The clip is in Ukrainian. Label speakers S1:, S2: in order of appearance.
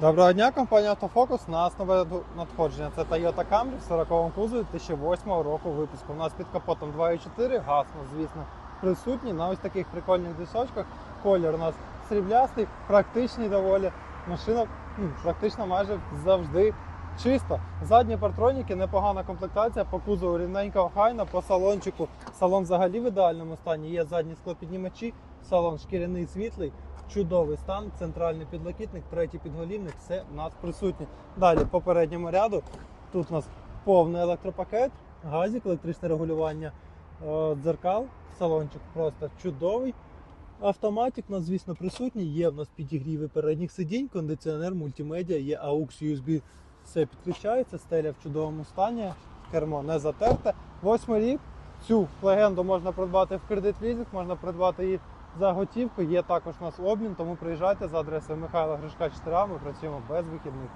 S1: Доброго дня, компанія Автофокус. У нас надходження. Це Toyota Camry в 40 кузові 2008 року випуску. У нас під капотом 2.4, газ, звісно, присутній на ось таких прикольних дисочках. Колір у нас сріблястий, практичний доволі. Машина практично майже завжди чиста. Задні партроніки, непогана комплектація, по кузову рівненька охайна, по салончику. Салон взагалі в ідеальному стані. Є задні склопіднімачі, салон шкіряний світлий. Чудовий стан, центральний підлокітник, третій підголівник, все у нас присутнє. Далі по передньому ряду. Тут у нас повний електропакет, газик, електричне регулювання е, дзеркал, салончик просто чудовий. Автоматик у нас, звісно, присутній. Є в нас підігріви передніх сидінь, кондиціонер, мультимедіа, є AUX USB. Все підключається, стеля в чудовому стані, кермо не затерте. Восьмий рік. Цю легенду можна придбати в кредит лізинг, можна придбати її за готівку. Є також у нас обмін, тому приїжджайте за адресою Михайла Гришка 4 Ми працюємо без вихідних.